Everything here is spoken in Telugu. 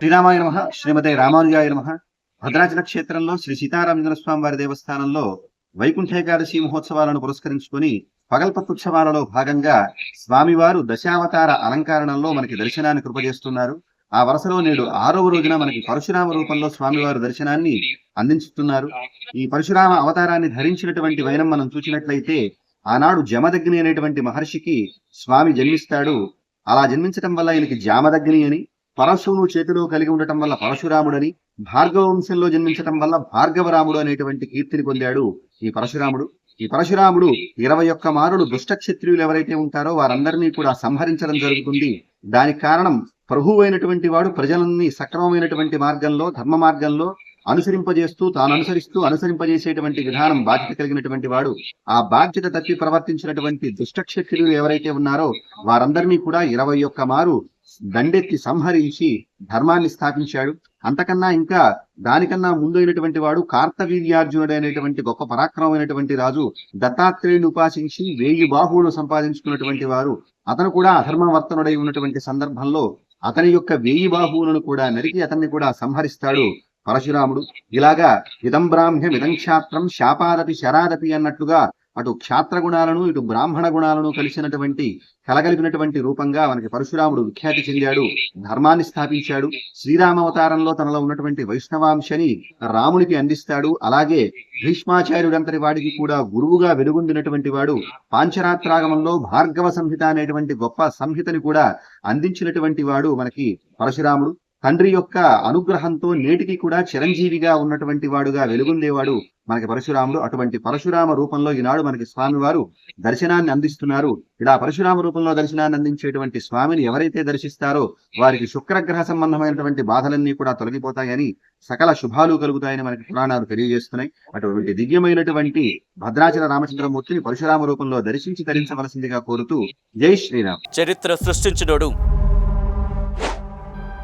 శ్రీరామాయ నమ శ్రీమతి రామానుజాయ నమ. భద్రాచల క్షేత్రంలో శ్రీ సీతారామచంద్ర స్వామి వారి దేవస్థానంలో వైకుంఠ ఏకాదశి మహోత్సవాలను పురస్కరించుకొని పగల్పత్తుత్సవాలలో భాగంగా స్వామివారు దశావతార అలంకరణలో మనకి దర్శనాన్ని కృపజేస్తున్నారు ఆ వరుసలో నేడు ఆరవ రోజున మనకి పరశురామ రూపంలో స్వామివారు దర్శనాన్ని అందించుతున్నారు. ఈ పరశురామ అవతారాన్ని ధరించినటువంటి వైనం మనం చూసినట్లయితే ఆనాడు జమదగ్ని అనేటువంటి మహర్షికి స్వామి జన్మిస్తాడు. అలా జన్మించటం వల్ల ఈయనకి జామదగ్ని అని పరశువును చేతిలో కలిగి ఉండటం వల్ల పరశురాముడని భార్గవ వంశంలో జన్మించటం వల్ల భార్గవరాముడు అనేటువంటి కీర్తిని పొందాడు ఈ పరశురాముడు. ఈ పరశురాముడు ఇరవై ఒక్క మారుడు దుష్టక్షత్రియులు ఎవరైతే ఉంటారో వారందరినీ కూడా సంహరించడం జరుగుతుంది. దానికి కారణం ప్రభువు అయినటువంటి వాడు ప్రజలన్నీ సక్రమమైనటువంటి మార్గంలో ధర్మ మార్గంలో అనుసరింపజేస్తూ తాను అనుసరిస్తూ అనుసరింపజేసేటువంటి విధానం బాధ్యత కలిగినటువంటి వాడు ఆ బాధ్యత తప్పి ప్రవర్తించినటువంటి దుష్టక్షత్రియులు ఎవరైతే ఉన్నారో వారందరినీ కూడా ఇరవై ఒక్క మారు దండెత్తి సంహరించి ధర్మాన్ని స్థాపించాడు. అంతకన్నా ఇంకా దానికన్నా ముందైనటువంటి వాడు కార్తవీర్యార్జునుడు అనేటువంటి గొప్ప పరాక్రమమైనటువంటి రాజు దత్తాత్రేయుని ఉపాసించి వేయి బాహువులు సంపాదించుకున్నటువంటి వారు. అతను కూడా అధర్మవర్తనుడై ఉన్నటువంటి సందర్భంలో అతని యొక్క వేయి బాహువులను కూడా నరికి అతన్ని కూడా సంహరిస్తాడు. పరశురాముడు ఇలాగా ఇదం బ్రాహ్మ్యం ఇదం క్షాత్రం శాపాదపి శరాదపి అన్నట్లుగా అటు క్షాత్ర గుణాలను ఇటు బ్రాహ్మణ గుణాలను కలిసినటువంటి కలగలిపినటువంటి రూపంగా మనకి పరశురాముడు విఖ్యాతి చెందాడు ధర్మాన్ని స్థాపించాడు. శ్రీరామావతారంలో తనలో ఉన్నటువంటి వైష్ణవాంశని రామునికి అందిస్తాడు. అలాగే భీష్మాచార్యుడంతటి వాడికి కూడా గురువుగా వెలుగొందినటువంటి వాడు పాంచరాత్రాగమంలో భార్గవ సంహిత అనేటువంటి గొప్ప సంహితని కూడా అందించినటువంటి వాడు మనకి పరశురాముడు. తండ్రి యొక్క అనుగ్రహంతో నేటికి కూడా చిరంజీవిగా ఉన్నటువంటి వాడుగా వెలుగుందేవాడు మనకి పరశురాముడు. అటువంటి పరశురామ రూపంలో ఈనాడు మనకి స్వామివారు దర్శనాన్ని అందిస్తున్నారు. ఇలా పరశురామ రూపంలో దర్శనాన్ని అందించేటువంటి స్వామిని ఎవరైతే దర్శిస్తారో వారికి శుక్రగ్రహ సంబంధమైనటువంటి బాధలన్నీ కూడా తొలగిపోతాయని సకల శుభాలు కలుగుతాయని మనకి పురాణాలు తెలియజేస్తున్నాయి. అటువంటి దివ్యమైనటువంటి భద్రాచల రామచంద్రమూర్తిని పరశురామ రూపంలో దర్శించి ధరించవలసిందిగా కోరుతూ జై శ్రీరామ్. చరిత్ర సృష్టించినోడు.